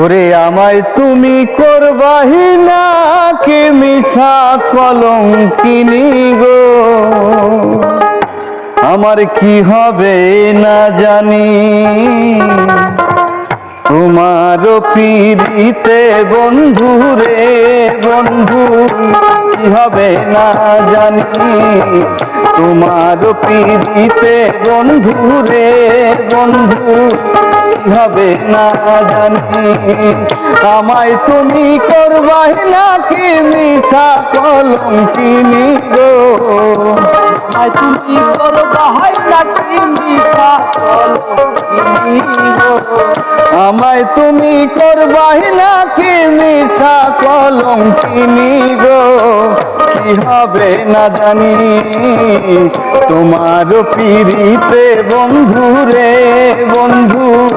ওরে আমায় তুমি করবাহি না কে মিছা কলম কিনি গো? আমার কি হবে না জানি। তোমার পিড়িতে বন্ধু রে বন্ধু, কি হবে না জানি। তোমার পিড়িতে বন্ধু রে বন্ধু হবে না জানি। আমায় তুমি করবাই নাকি মিছা কলম কিনি গো? আয় তুমি করবা হয় নাকি মিঠা আমায় তুমি করবাই নাকি মিছা কলম কিনি গো? কি হবে না জানি। তোমার পিড়িতে বন্ধু রে বন্ধু।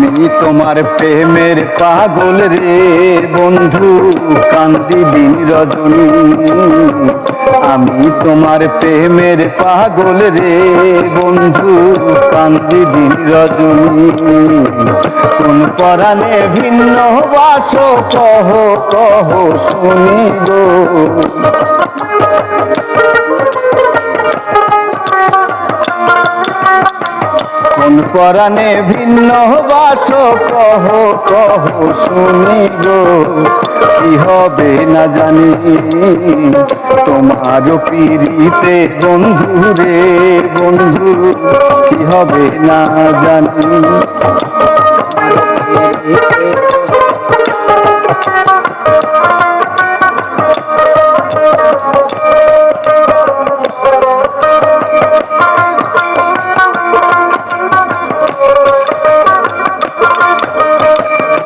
আমি তোমার প্রেমের পাগল রে বন্ধু, কান্দি দিন রজনী। আমি তোমার প্রেমের পাগল রে বন্ধু, কান্দি দিন রজনী। কোন পরাণে ভিন্ন বাস কহ কহ শুনি কোন পরাণে ভিন্ন বাস, কহ কহ, শুনি গো। কি হবে না জানি, তোমার পিড়িতে বন্ধু রে বন্ধু, কি হবে না জানি।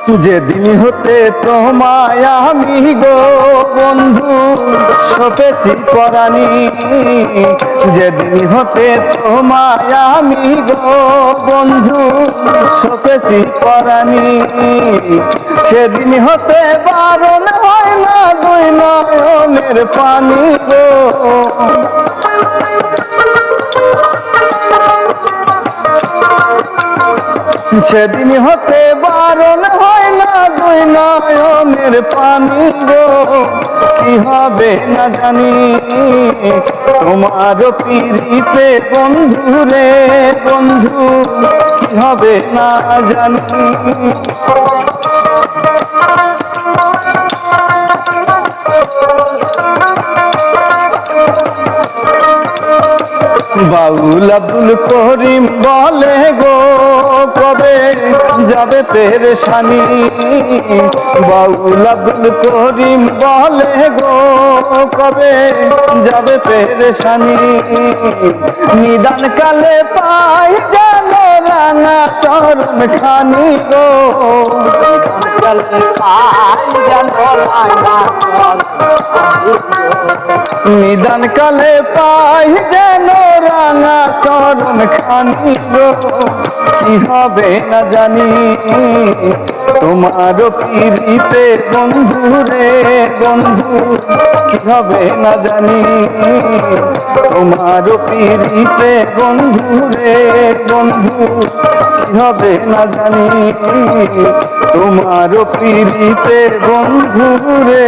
যেদিন হতে তোমায় আমি গো বন্ধু সপেছি পরাণী। যেদিন হতে তোমায় আমি গো বন্ধু সপেছি পরাণী। সেদিন হতে বারণ হয় না দুই নয়নের পানি গো। সেদিন হতে বারণ হয় নয়নের পানি গো, কি হবে না জানি। তোমার পিড়িতে বন্ধু রে বন্ধু, কি হবে না জানি। বাউল আব্দুল করিম বলে গো, কবে যাবে পেরেশানি বাউল আব্দুল করিম বলে গো, কবে যাবে পেরেশানি নিদান কালে পাই যেন রাঙা চরণ খানি গো। নিদান কালে পাই যেন রাঙা চরণ খানি গো, কি হবে না জানি। তোমার পিড়িতে বন্ধু রে বন্ধু, কি হবে না জানি। তোমার পিড়িতে বন্ধু রে বন্ধু, কি হবে না জানি। তোমার পিড়িতে বন্ধু রে।